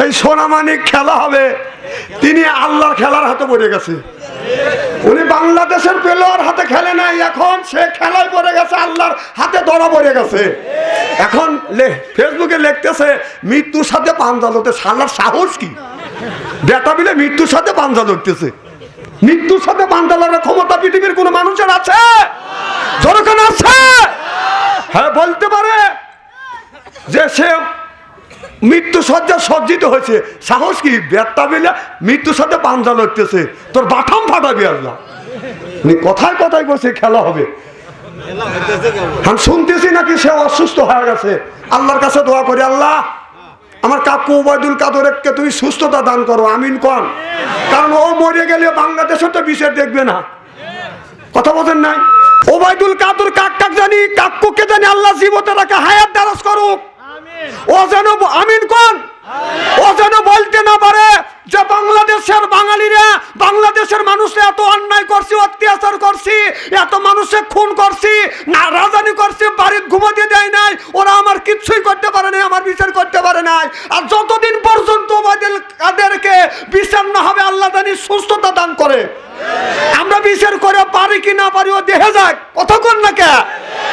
সেই সোনামানিক খেলা হবে। তিনি আল্লাহর খেলার হাতে পড়ে গেছে। উনি বাংলাদেশের প্লেয়ার হাতে খেলে নাই, এখন সে খেলায় পড়ে গেছে, আল্লাহর হাতে ধরা পড়ে গেছে। এখন ফেসবুকে লিখতেছে, মৃত্যুর সাথে পাঞ্জা লড়তে সালার সাহস কি? বেটা মিলে মৃত্যুর সাথে পাঞ্জা লড়তেছে মৃত্যুর সাথে পাঞ্জা লড়ার ক্ষমতা পৃথিবীর কোনো মানুষের আছে? আছে? হ্যাঁ বলতে পারে যে সে মৃত্যু সজ্জা সজ্জিত হয়েছে। সাহস কি? মিলে মৃত্যুর সাথে পাঞ্জা লড়তেছে তোর বাথাম ফাটাবি আল্লাহ। উনি কথায় কথায় বসে খেলা হবে। শুনতেছি নাকি সে অসুস্থ হয়ে গেছে। আল্লাহর কাছে দোয়া করি, আল্লাহ, আমার কাকু ওবায়দুল কাদরকে তুমি সুস্থতা দান করো। আমিন কন। কারণ ও মরে গেলে বাংলাদেশও তো বিষয় দেখবে না। কথা বলেন নাই? ওবায়দুল কাদর কাক কাক জানি, কাকুকে জানি আল্লাহ জীবতে রাখে হায়াত দারাজ করুক। ও যেন আমিন কোন। ও যেন বলতে না পারে যে বাংলাদেশের বাঙালিরা, বাংলাদেশের মানুষরা এত অন্যায় করছি, অত্যাচার করছি, এত মানুষে খুন করছি, না রাজানি করছি, বাড়ির ঘুমাতে দেয় নাই, ওরা আমার কিচ্ছুই করতে পারে নাই, আমার বিচার করতে পারে নাই। আর যতদিন পর্যন্ত কাদেরকে বিচার না হবে, আল্লাহ জানি সুস্থতা দান করে। আমরা বিচার করে পারি কি না পারি, ও দেখে যাক কতক্ষণ না কে?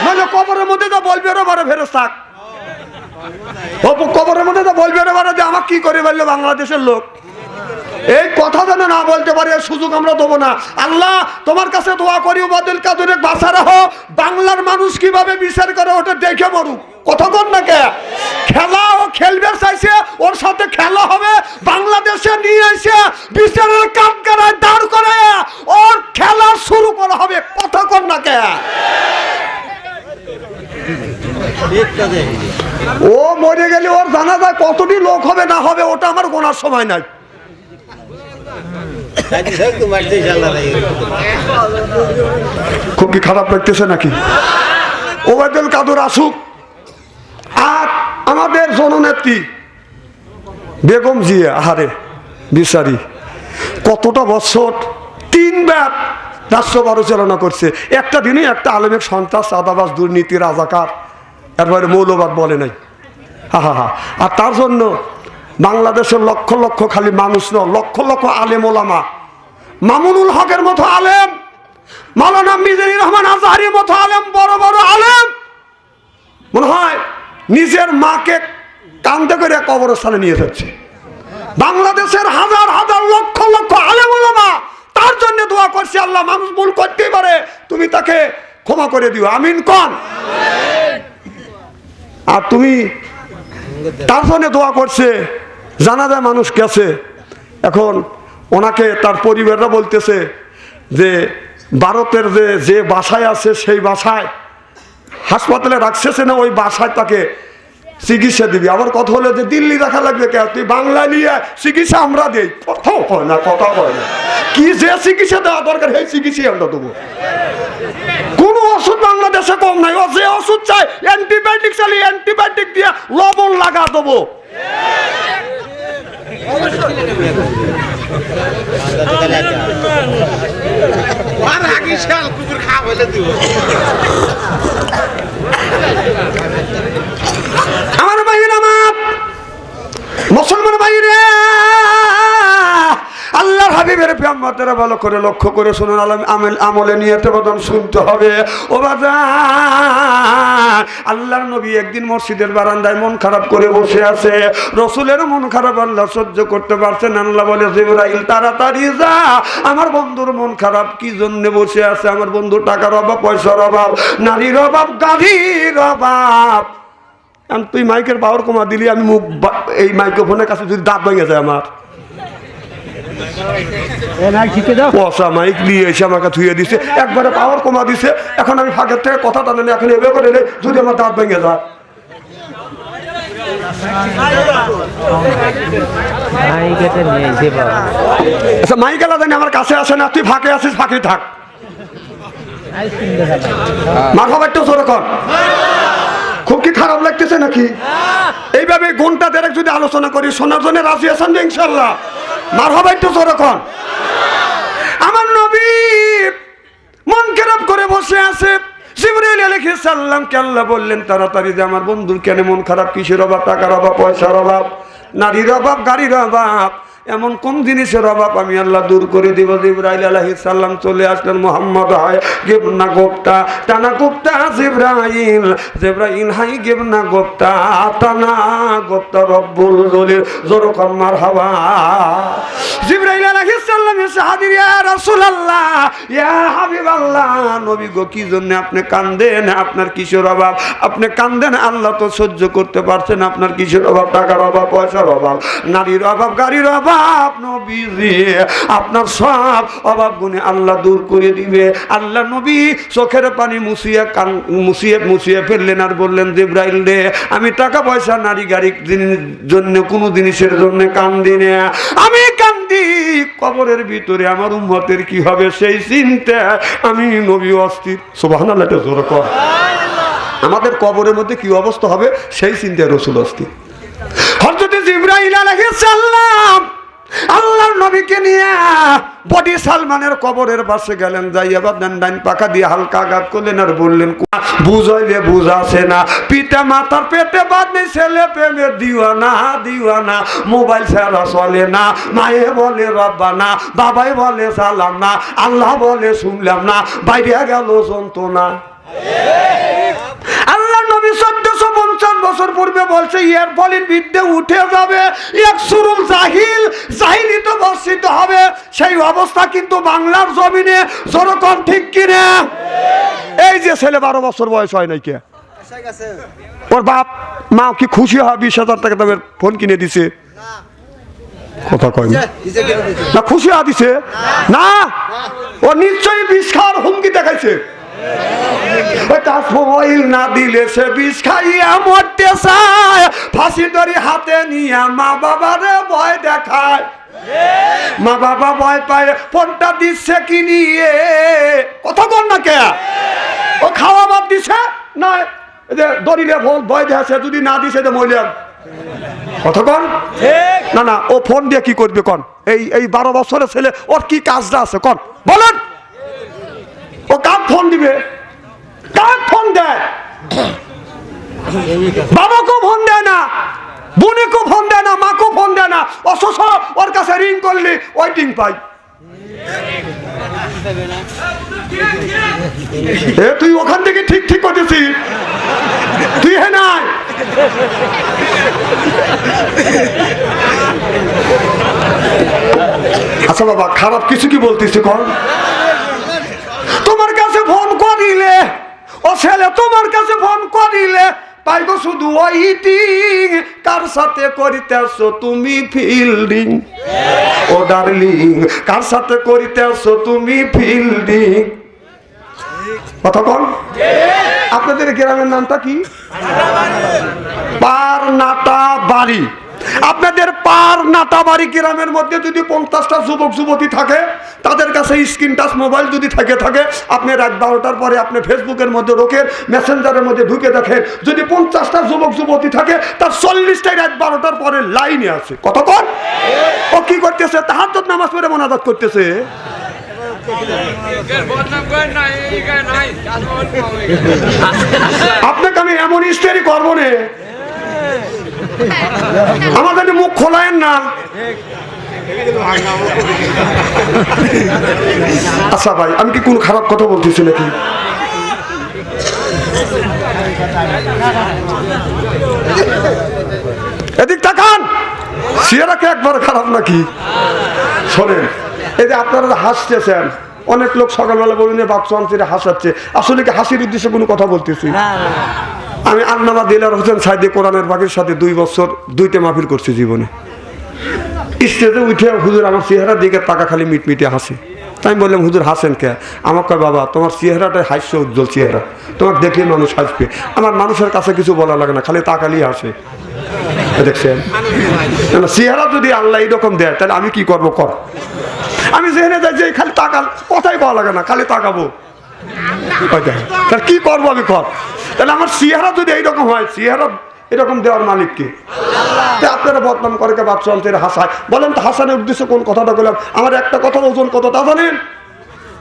নাহলে কবরের মধ্যে তো বলবে, ওরা বারে ফেরত থাক ও কবরের মধ্যে তো বলবে রে বারে যে আমার কি করে বলল বাংলাদেশের লোক। এই কথা যেন না বলতে পারি সুযোগ আমরা দেবো না। আল্লাহ, তোমার কাছে দোয়া করি বদল কাদুরে বাসা রাখো বাংলার মানুষ কীভাবে বিচার করে ওটা দেখে মরুক। কতক্ষণ না কে? খেলা ও খেলবে চাইছে, ওর সাথে খেলা হবে, বাংলাদেশে নিয়ে এসে বিচারের কাঠগাড়ায় দাঁড় করে, ওর খেলা শুরু করা হবে। কতক্ষণ না কে? গেলে ওর জানা যায় কতটি লোক হবে, না হবে, ওটা আমার গোনার সময় নাই। খুব কি খারাপ লাগতেছে নাকি? ওবায়দুল কাদুর আসুক, আর আমাদের জননেত্রী বেগম জিয়া, আহারে, বিচারি, কতটা বছর তিনবার রাষ্ট্র পরিচালনা করছে। একটা দিনে একটা আলেমের সন্ত্রাস চাঁদাবাস দুর্নীতি, রাজাকার, এরপরে মৌলবাদ বলে নাই। হা হা আর তার জন্য বাংলাদেশের লক্ষ লক্ষ খালি মানুষ ন লক্ষ লক্ষ আলেম ওলামা। মামুনুল হকের মতো আলেম, মাওলানা মিজানুর রহমান আজহারির মতো আলেম, বড় বড় আলেম। মনে হয় নিজের মাকে কান্দে করে কবরস্থানে নিয়ে যাচ্ছে। বাংলাদেশের হাজার হাজার, লক্ষ লক্ষ আলেম ওলামা, তার জন্য দোয়া করছি আল্লাহ, মানুষ ভুল করতেই পারে, তুমি তাকে ক্ষমা করে দিও। আমিন কন? আর তুমি তার জন্য দোয়া করছে জানা যায় মানুষ গেছে। এখন ওনাকে তার পরিবাররা বলতেছে যে, ভারতের যে যে বাসায় আছে সেই বাসায় হাসপাতালে রাখছে না, ওই বাসায় তাকে চিকিৎসা দিবি। আবার কথা হলো যে, দিল্লি দেখা লাগবে কে তুই বাংলা নিয়ে চিকিৎসা আমরা দিই। কথাও কয় না কথা কয় না। কি যে চিকিৎসা দেওয়া দরকার, সেই চিকিৎসাই আমরা দেবো। কোনো কম নাই। ও যে ওষুধ চাই অ্যান্টিবায়োটিক চালিয়ে অ্যান্টিবায়োটিক দিয়ে লবণ লাগা দেবো। আমার ভাইয়ের আমার মুসলমান ভাইরে আল্লাহর হাবিবের প্রেমতেরা ভালো করে লক্ষ্য করে শুনুন, আলম আমেল আমলে নিয়তে বদন শুনতে হবে। ও আল্লাহর নবী একদিন মসজিদের বারান্দায় মন খারাপ করে বসে আছে। রসুলের মন খারাপ, আল্লাহ সহ্য করতে পারছেন আল্লাহ বলে, জিবরাইল, তাড়াতাড়ি যা। আমার বন্ধুর মন খারাপ, কি জন্য বসে আছে? আমার বন্ধু টাকার অভাব, পয়সার অভাব, নারীর অভাব গাড়ির অভাব। তুই মাইকের পাওয়ার কমা দিলি, আমি মুখ এই মাইক্রোফোনের কাছে যদি দাঁত ভেঙে যায় আমার। পয়সা মাইক নিয়ে এসে আমাকে ধুয়ে দিছে একবারে পাওয়ার কমা দিছে। এখন আমি ফাঁকের থেকে কথা টানে না, এখন এভাবে করে নে, যদি আমার দাঁত ভেঙে যায়। মাইকেতে নিয়ে এসে বাবা। আচ্ছা মাইক আলাদা নেই, আমার কাছে আসে না তুই ফাঁকে আসিস ফাঁকে থাক। খাবার একটু জোরে খুব কি খারাপ লাগতেছে নাকি? এইভাবে ঘণ্টা দেড়েক যদি আলোচনা করি শোনার জন্য রাজি আছেন ইনশাল্লাহ মার হবে একটু জোরে কর আমার নবী মন খারাপ করে বসে আছে। বললেন, তাড়াতাড়ি যে আমার বন্ধুর কেন মন খারাপ? কিসের অভাব? টাকার অভাব? পয়সার অভাব? নারীর অভাব? গাড়ির অভাব? এমন কোন জিনিসের অভাব? আমি আল্লাহ দূর করে দিব। জিব্রাইল আলাইহিস সালাম চলে আসলেন মোহাম্মদ হয় গেবনা গোপ্তা, টানা গোপ্তা জিব্রাইল। জিব্রাইল, হাই গেবনা গোপ্তা, টানা গোপ্তা রব্বুল জলিল। জোরকম মারহাবা। জিব্রাইল আলাইহিস সালাম এসে হাজির, ইয়া রাসূলুল্লাহ, ইয়া হাবিবাল্লাহ। নবী গো, কি জন্য আপনি কান্দেন? আপনার কিসের অভাব? আপনি কান্দেন, আল্লাহ তো সহ্য করতে পারছেন। আপনার কিসের অভাব? টাকার অভাব, পয়সার অভাব, নারীর অভাব, গাড়ির অভাব নবীজি আপনার সব অভাব গুণে আল্লাহ দূর করে দিবে। আল্লাহ নবী চোখের পানি মুছিয়ে কান মুছিয়ে মুছিয়ে ফেললেন আর বললেন, জিব্রাইল রে, আমি টাকা পয়সা, নারী গাড়ি জন্য, কোনো জিনিসের জন্য কান্দি না। আমি কান্দি, কবরের ভিতরে আমার উম্মতের কি হবে সেই চিন্তা আমি নবী অস্থির। সুবহানাল্লাহ জোর কর। আমাদের কবরের মধ্যে কি অবস্থা হবে? সেই চিন্তায় রসুল অস্থির। হযরত জিব্রাইল আলাইহিস সালাম আল্লাহর নবীকে নিয়ে বডি সালমানের কবরের পাশে গেলেন যাই আবার ডান পাকা দিয়ে হালকা আঘাত করলেন আর বললেন বুঝাইলে বুঝাছে না। পিতা মাতার পেটে বাদ নেই, ছেলে প্রেমে দিওয়ানা দিওয়ানা। মোবাইল ছাড়া চলে না। মায়ে বলে রব্বা না বাবাই বলে, সালাম না। আল্লাহ বলে, শুনলাম না। বাইরে গেল যন্ত্রণা। এই যে ছেলে বারো বছর বয়স হয় কি? খুশি হয় বিশ হাজার টাকা দামের ফোন কিনে দিছে? কথা কয় না। খুশি না। ও নিশ্চয়ই বিষ খাওয়ার হুমকি দেখাইছে। না দিলে সে বিষ খাইয়া মরতে চায়। ফাঁসি দড়ি হাতে নিয়ে মা বাবারে ভয় দেখায়। মা বাবা ভয় পায় ফোনটা দিচ্ছে কি নিয়ে? কথা বল না কে? ও খাওয়া বাদ দিছে? না দড়িলে ফোন ভয় দেখাচ্ছে যদি না দিছে কথা কন? না না ও ফোন দিয়ে কি করবে কন? এই এই বারো বছরের ছেলে ওর কি কাজটা আছে? কন। বলেন! ও কার ফোন দিবে? কার ফোন দেয়? বাবাকেও ফোন দেয় না, বোনেকেও ফোন দেয় না, মাকেও ফোন দেয় না। অথচ ওর কাছে রিং করলি ওয়েটিং পাই। এ, তুই ওখান থেকে ঠিক ঠিক করতেছিস? তুই হে নাই আচ্ছা বাবা, খারাপ কিছু কি বলতেছি কর করিলে, ও ছেলে তোমার কাছে ফোন করিলে, পাইব শুধু ওইটিং কার সাথে করিতেছ তুমি ফিল্ডিং? ও ডার্লিং, কার সাথে করিতেছ তুমি ফিল্ডিং? কন আপনাদের গ্রামের নামটা কি? পার নাটা বাড়ি। আপনাদের পার নাটাবাড়ি গ্রামের মধ্যে যদি পঞ্চাশটা যুবক, যুবতী থাকে, তাদের কাছে স্ক্রিন টাচ মোবাইল যদি থাকে থাকে, আপনি রাত বারোটার পরে আপনি ফেসবুকের মধ্যে রোকেন মেসেঞ্জারের মধ্যে ঢুকে দেখেন। যদি পঞ্চাশটা যুবক, যুবতী থাকে, তার চল্লিশটাই রাত বারোটার পরে লাইনে আছে। কতক্ষণ ও কি করতেছে? তাহার নামাজ পড়ে মোনাজাত করতেছে? আপনাকে আমি এমন ইস্তেরি করব না। আমাদের মুখ খোলায়েন না। আচ্ছা ভাই, আমি কি কোন খারাপ কথা বলতেছি নাকি? এদিক তাকান! সিয়ারাকে একবার খারাপ নাকি? শোনেন, এই যে আপনারা হাসতেছেন, অনেক লোক সকালবেলা বলুন বাচ্চা আনছে হাসাচ্ছে। আসলে কি হাসির উদ্দেশ্যে কোনো কথা বলতেছি? আমি আন্নামা দিলার হোসেন সাইদে কোরআনের বাগের সাথে দুই বছর দুইটা মাহফিল করছি জীবনে। স্টেজে উঠে হুজুর আমার চেহারার দিকে টাকা খালি মিটমিটে হাসে। তাই আমি বললাম, হুজুর, হাসেন কে? আমার কয়, বাবা, তোমার চেহারাটাই হাস্য উজ্জ্বল চেহারা। তোমার দেখলে মানুষ হাসবে। আমার মানুষের কাছে কিছু বলা লাগে না, খালি তাকালি হাসে। দেখছেন? চেহারা যদি আল্লাহ এইরকম দেয়, তাহলে আমি কি করব, কর। আমি যেখানে যাই, যে খালি তাকাল, কথাই পাওয়া লাগে না, খালি তাকাবো। তাহলে কি করব আমি কর? তাহলে আমার সিহারা যদি এইরকম হয়, চেহারা এরকম দেওয়ার মালিককে আপনারা বদনাম করে কে বাচ্চা অন্তের হাসায়? বলেন তো হাসানের উদ্দেশ্যে কোন কথাটা বললাম? আমার একটা কথার ওজন কত তা জানেন?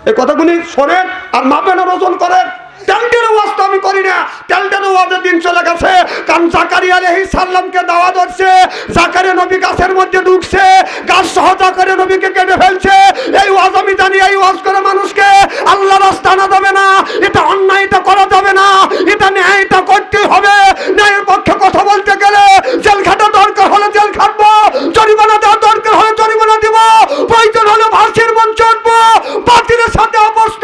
এই কথাগুলি শোনেন আর মাপেন আর ওজন করেন। টেন্টের ওয়াজ আমি করি না। টেন্টের ওয়াজের দিন চলে গেছে। কারণ জাকারিয়া আলাইহিস সালামকে দাওয়া ধরছে, জাকারিয়া নবী গাছের মধ্যে ঢুকছে, গাছ সহ জাকারিয়া নবীকে কেটে ফেলছে। এই ওয়াজ আমি জানি, এই ওয়াজ করে মানুষকে আল্লাহ রাস্তা আনা যাবে না, এটা অন্যায় এটা করা যাবে না, এটা ন্যায় এটা করতে হবে। ন্যায়ের পক্ষে কথা বলতে গেলে জেল খাটা দরকার হলে জেল খাটবো, জরিমানা দেওয়া দরকার হলে জরিমানা দিব, প্রয়োজন হলে ভাষের মঞ্চ উঠবো বাতিলের সাথে অবস্থায়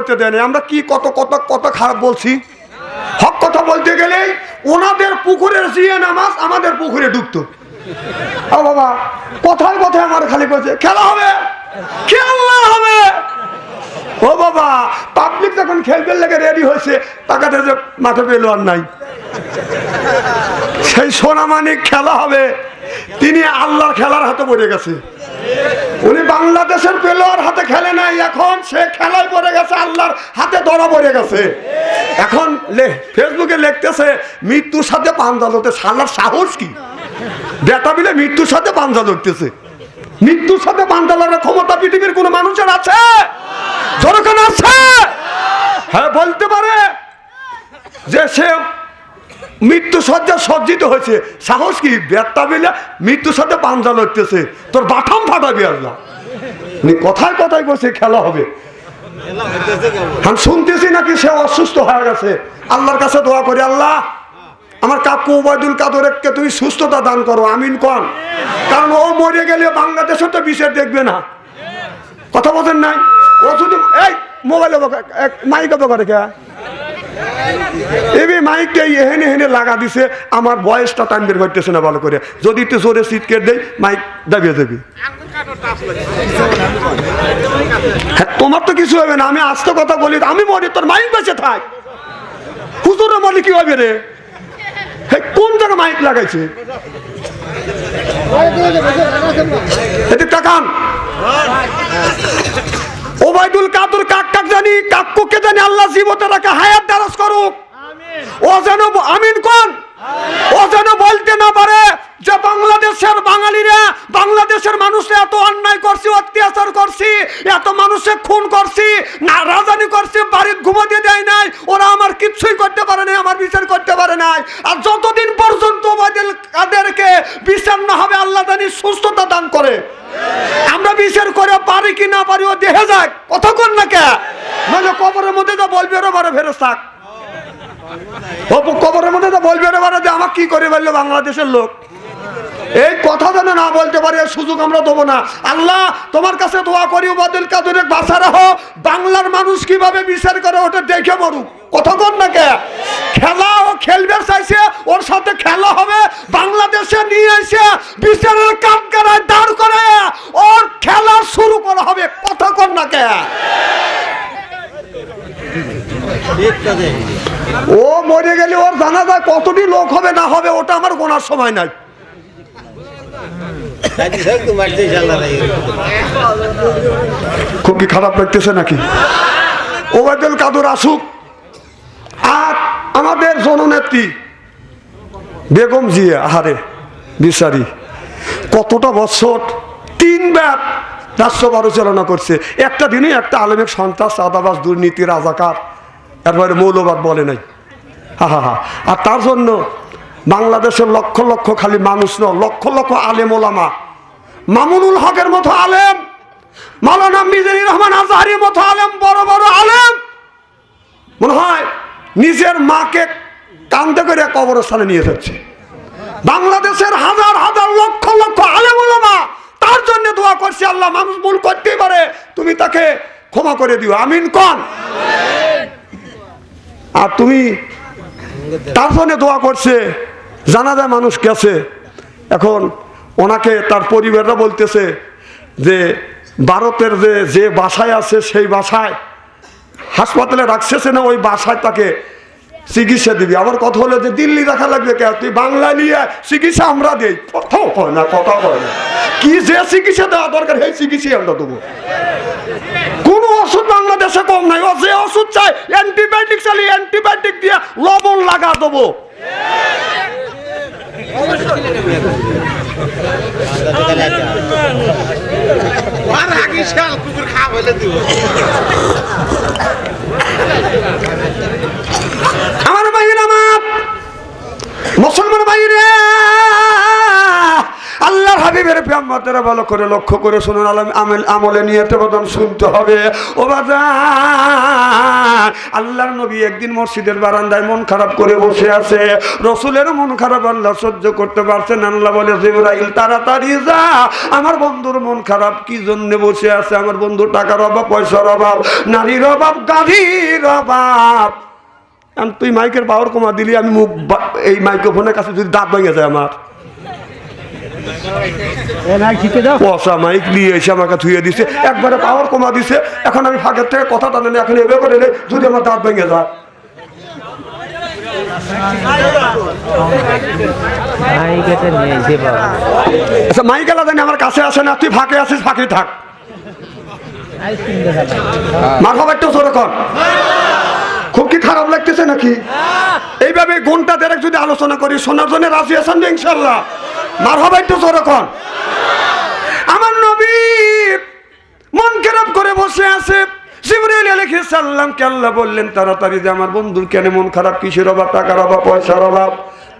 করতে দেয়নি। আমরা কি কত কত কত খারাপ বলছি? হক কথা বলতে গেলেই ওনাদের পুকুরের জিয়ে নামাজ আমাদের পুকুরে ডুবতো। ও বাবা, কোথায় কোথায় আমার খালি করছে খেলা হবে খেলা হবে। ও বাবা পাবলিক যখন খেলবে লেগে রেডি হয়েছে, তাকাতে যে মাঠে পেল আর নাই। সেই সোনামানিক খেলা হবে। তিনি আল্লাহর খেলার হাতে পড়ে গেছে। উনি বাংলাদেশের প্লেয়ার হাতে খেলে নাই, এখন সে খেলায় পড়ে গেছে, আল্লাহর হাতে ধরা পড়ে গেছে। এখন ফেসবুকে লিখতেছে, মৃত্যুর সাথে পাঞ্জা লড়তে সালার সাহস কি? বেটা মিলে মৃত্যুর সাথে পাঞ্জা লড়তেছে মৃত্যুর সাথে পাঞ্জা লড়ার ক্ষমতা পৃথিবীর কোনো মানুষের আছে? আছে? হ্যাঁ বলতে পারে যে সে মৃত্যু সজ্জা সজ্জিত হয়েছে। সাহস কি? মিলে মৃত্যুর সাথে পাঞ্জা লড়তেছে তোর বাঠাম ফাটাবি আল্লাহ। কথায় কথায় বসে খেলা হবে। আমি শুনতেছি নাকি সে অসুস্থ হয়ে গেছে। আল্লাহর কাছে দোয়া করি, আল্লাহ, আমার কাকু ওবায়দুল কাদরকে তুমি সুস্থতা দান করো। আমিন কন। কারণ ও মরে গেলে বাংলাদেশও তো বিষয় দেখবে না। কথা বলেন নাই? ও শুধু এই, মোবাইলে মাইকে করে কে এবে মাইকটা এহেনে হেনে লাগা দিছে, আমার বয়সটা টাইম বের করতেছে না ভালো করে। যদি একটু জোরে সিটকে দেয় মাইক দাবিয়ে দেবে। হ্যাঁ তোমার তো কিছু হবে না, আমি আস্ত কথা বলি, আমি মরি, তোর মাইক বেঁচে থাক। হুজুরে মরি কি হবে রে? হ্যাঁ কোন জায়গায় মাইক লাগাইছে? এতে তাকান ওবায়দুল কাদুর কাক কাক জানি কাকুকে জানি আল্লাহ জীবতে রাখে হায়াত দারাজ করুক। ও যেন আমিন কোন? ও যেন বলতে না পারে যে বাংলাদেশের বাঙালিরা বাংলাদেশের মানুষরা এত অন্যায় করছি অত্যাচার করছি এত মানুষে খুন করছি না রাজানি করছি বাড়ির ঘুমাতে দেয় নাই ওরা আমার কিচ্ছুই করতে পারে নাই আমার বিচার করতে পারে নাই আর যতদিন পর্যন্ত ওবায়দুল কাদেরকে বিচার না হবে আল্লাহ জানি সুস্থতা দান করে আমরা বিচার করে পারি কি না পারি ও দেখে যাক কতক্ষণ না কে নইলে কবরের মধ্যে তো বলবে ওরা বারে ফেরত থাক। কবরের মধ্যে তো বলবে যে আমার কি করে বলল বাংলাদেশের লোক? এই কথা যেন না বলতে পারে সুযোগ আমরা দেবো না। আল্লাহ, তোমার কাছে দোয়া করি ওবাদুল কাদুরের বাসা রাখো বাংলার মানুষ কীভাবে বিচার করে ওটা দেখে মরুক। কতক্ষণ না কে? খেলা ও খেলবে চাইছে, ওর সাথে খেলা হবে। বাংলাদেশে নিয়ে এসে বিচারের কাম করায় দাঁড় করে ওর খেলা শুরু করা হবে। কতক্ষণ না কে? ও মরে গেলে ওর জানা যায় কতটি লোক হবে, না হবে, ওটা আমার গোনার সময় নাই। খুব কি খারাপ লাগতেছে নাকি? ওবায়দুল কাদুর আসুক আর আমাদের জননেত্রী বেগম জিয়া, আহারে, বিচারি, কতটা বছর তিনবার রাষ্ট্র পরিচালনা করছে। একটা দিনে একটা আলেমের সন্ত্রাস চাঁদাবাস দুর্নীতি, রাজাকার, এরপরে মৌলবাদ বলে নাই। হা হা হা। আর তার জন্য বাংলাদেশের লক্ষ লক্ষ খালি মানুষ ন লক্ষ লক্ষ আলেম ওলামা। মামুনুল হকের মতো আলেম মালানা মিজানুর রহমান আজহারির মতো আলেম, বড় বড় আলেম। মনে হয় নিজের মাকে কান্দে করে কবরস্থানে নিয়ে যাচ্ছে। বাংলাদেশের হাজার হাজার লক্ষ লক্ষ আলেম ওলামা তার জন্য দোয়া করছি আল্লাহ মানুষ ভুল করতেই পারে। তুমি তাকে ক্ষমা করে দিও। আমিন কন? আর তুমি তার জন্য দোয়া করছে জানা যায় মানুষ গেছে। এখন ওনাকে তার পরিবাররা বলতেছে যে, ভারতের যে যে বাসায় আছে সেই বাসায় হাসপাতালে রাখছে না ওই বাসায় তাকে চিকিৎসা দিবি। আমার কথা হলো যে দিল্লি দেখা লাগবে কে তুই বাংলা নিয়ে চিকিৎসা আমরা দিই। কথাও কয় না কথা কয় না। কি যে চিকিৎসা দেওয়া দরকার, সেই চিকিৎসাই আমরা দেবো। কোনো বাংলাদেশে কম নাই। ও যে ওষুধ চাই অ্যান্টিবায়োটিক চালি অ্যান্টিবায়োটিক দিয়ে লবণ লাগা দেবো। খাওয়া হলে দিব। আমার বাইরে আমার মুসলমান আল্লাহর হাবিবের পেয়াম্মাতেরা ভালো করে লক্ষ্য করে শুনুন আমেল আমলে নিয়ে বদন শুনতে হবে। ও বাজার আল্লাহর নবী একদিন মসজিদের বারান্দায় মন খারাপ করে বসে আছে। রসুলের মন খারাপ, আল্লাহ সহ্য করতে পারছেন আল্লাহ বলে, জিবরাইল, তাড়াতাড়ি যা। আমার বন্ধুর মন খারাপ, কি জন্য বসে আছে? আমার বন্ধু টাকার অভাব, পয়সার অভাব, নারীর অভাব গাড়ির অভাব। তুই মাইকের পাওয়ার কমা দিলি, আমি মুখ এই মাইক্রোফোনের কাছে যদি দাঁত ভেঙে যায় আমার। পয়সা মাইক নিয়ে এসে আমাকে ধুয়ে দিছে, একবারে পাওয়ার দিছে, এখন আমি ফাঁকের থেকে কথা টানে এখন এভাবে আমার আচ্ছা জানি আমার কাছে আসে না, তুই ফাঁকে আসিস ফাঁকে থাক। মার কর। খুব কি খারাপ লাগতেছে নাকি? এইভাবে ঘণ্টা দেড়েক যদি আলোচনা করি শোনার জন্য রাজি আছেন তো ইনশাল্লাহ মার হবে একটু জোরে আমার নবী মন খারাপ করে বসে আছে। বললেন যে আমার বন্ধুর কেন মন খারাপ? কিসের অভাব? টাকার অভাব? পয়সার অভাব?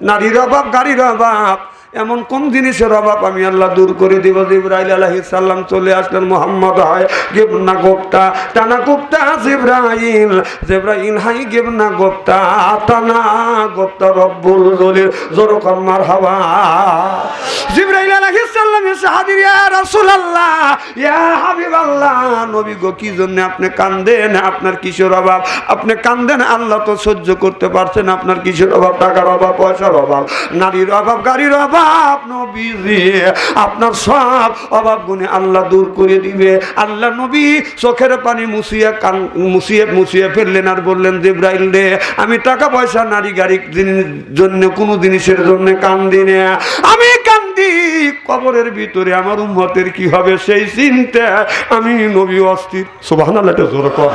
নারীর অভাব? গাড়ির অভাব? এমন কোন জিনিসের অভাব? আমি আল্লাহ দূর করে দিব। জিব্রাইল আলাইহিস সালাম চলে আসলেন, মোহাম্মদ, হয় গেবনা গোপ্তা, টানা গোপ্তা হাই গেবনা গোপ্তা, টানা গোপ্তা রব্বুল জলিল মারহাবা। জিব্রাইল এসে হাজির, ইয়া ইয়া নবী গো, কি জন্য আপনি কান্দেন? আপনার কিসের অভাব? আপনি কান্দেন, আল্লাহ তো সহ্য করতে পারছেন, আপনার কিসের অভাব? টাকার অভাব, পয়সার অভাব, নারীর অভাব, গাড়ির অভাব নবীজি আপনার সব অভাব গুনে আল্লাহ দূর করে দিবে। আল্লাহ নবী চোখের পানি মুছিয়ে কান মুছিয়ে মুছিয়ে ফেললেন আর বললেন, জিব্রাইল রে, আমি টাকা পয়সা নারী গাড়ি জন্য, কোনো জিনিসের জন্য কান্দি না। আমি কান্দি, কবরের ভিতরে আমার উম্মতের কি হবে সেই চিন্তা আমি নবী অস্থির। এটা জোর কর।